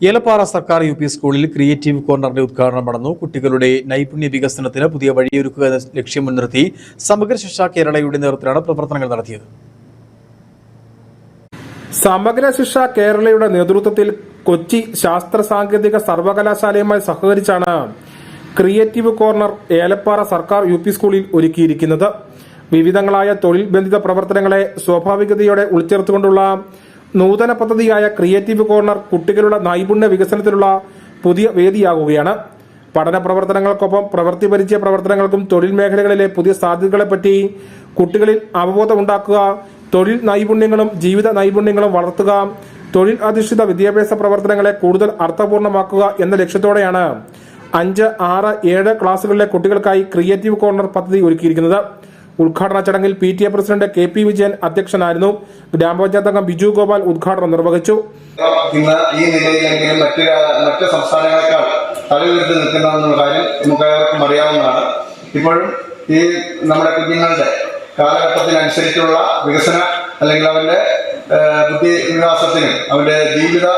ഏലപ്പാറ സർക്കാർ U P സ്കൂളിൽ creative കോർണറിന്റെ ഉദ്ഘാടനം നടന്നു. കുട്ടികളുടെ നൈപുണ്യ വികസനത്തിന് പുതിയ വഴിയൊരുക്കുക എന്ന ലക്ഷ്യം മുൻനിർത്തി സമഗ്ര ശിക്ഷ കേരളയുടെ നേതൃത്വത്തിലാണ് പ്രവർത്തനങ്ങൾ നടത്തിയത്. സമഗ്ര ശിക്ഷ കേരളയുടെ നേതൃത്വത്തിൽ കൊച്ചി ശാസ്ത്ര സാങ്കേതിക സർവകലാശാലയുമായി സഹകരിച്ചാണ് ക്രിയേറ്റീവ് കോർണർ ഏലപ്പാറ സർക്കാർ യു പി സ്കൂളിൽ ഒരുക്കിയിരിക്കുന്നത്. വിവിധങ്ങളായ തൊഴിൽ ബന്ധിത പ്രവർത്തനങ്ങളെ സ്വാഭാവികതയോടെ ഉൾച്ചേർത്തുകൊണ്ടുള്ള നൂതന പദ്ധതിയായ ക്രിയേറ്റീവ് കോർണർ കുട്ടികളുടെ നൈപുണ്യ വികസനത്തിനുള്ള പുതിയ വേദിയാകുകയാണ്. പഠന പ്രവർത്തനങ്ങൾക്കൊപ്പം പ്രവൃത്തി പരിചയ പ്രവർത്തനങ്ങൾക്കും തൊഴിൽ മേഖലകളിലെ പുതിയ സാധ്യതകളെപ്പറ്റി കുട്ടികളിൽ അവബോധമുണ്ടാക്കുക തൊഴിൽ നൈപുണ്യങ്ങളും ജീവിത നൈപുണ്യങ്ങളും വളർത്തുക തൊഴിൽ അധിഷ്ഠിത വിദ്യാഭ്യാസ പ്രവർത്തനങ്ങളെ കൂടുതൽ അർത്ഥപൂർണമാക്കുക എന്ന ലക്ഷ്യത്തോടെയാണ് അഞ്ച് ആറ് ഏഴ് ക്ലാസുകളിലെ കുട്ടികൾക്കായി ക്രിയേറ്റീവ് കോർണർ പദ്ധതി ഒരുക്കിയിരിക്കുന്നത്. ഉദ്ഘാടന ചടങ്ങിൽ P T A president K P Vijayan അധ്യക്ഷനായിരുന്നു. ഗ്രാമപഞ്ചായത്ത് അംഗം ബിജു ഗോപാൽ ഉദ്ഘാടനം നിർവഹിച്ചു. ഇന്ന് ഈ നിലയിലെങ്കിലും മറ്റു മറ്റ് സംസ്ഥാനങ്ങളെക്കാൾ തലയുയർത്തി നിൽക്കുന്ന കാര്യം നമുക്ക് അറിയാവുന്നതാണ്. ഇപ്പോഴും ഈ നമ്മുടെ കുഞ്ഞുങ്ങളുടെ കാലഘട്ടത്തിനനുസരിച്ചുള്ള വികസന അല്ലെങ്കിൽ അവന്റെ ബുദ്ധി വികാസത്തിനും അവന്റെ ജീവിത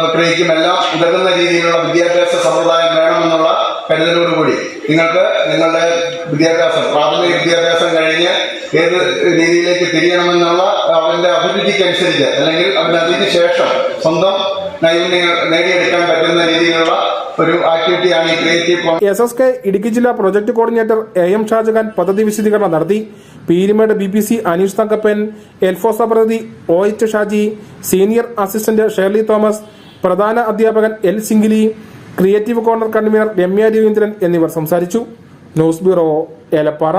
പ്രക്രിയയ്ക്കും എല്ലാം ഉതകുന്ന രീതിയിലുള്ള വിദ്യാഭ്യാസ സമ്പ്രദായം വേണമെന്നുള്ള കരുതലോടുകൂടി നിങ്ങൾക്ക് നിങ്ങളുടെ വിദ്യാഭ്യാസം പ്രാഥമിക വിദ്യാഭ്യാസം കഴിഞ്ഞ് ഏത് രീതിയിലേക്ക് തിരിയണമെന്നുള്ള അവന്റെ അഭിരുചിക്കനുസരിച്ച് അല്ലെങ്കിൽ അവന്റെ അതിന് ശേഷം സ്വന്തം നൈപുണ്യങ്ങൾ നേടിയെടുക്കാൻ പറ്റുന്ന രീതിയിലുള്ള ഒരു ആക്ടിവിറ്റിയാണ് ഈ creative S S K Idukki ജില്ലാ project coordinator A M Shajahan പദ്ധതി വിശദീകരണം നടത്തി. Peermade B P C Aneesh Thankappan എൽഫോസ പ്രതിനിധി O H Shaji senior assistant Shirley Thomas പ്രധാന അധ്യാപകൻ L സിംഗിലി creative corner convener Ramya Raveendran എന്നിവർ സംസാരിച്ചു. News bureau Elappara.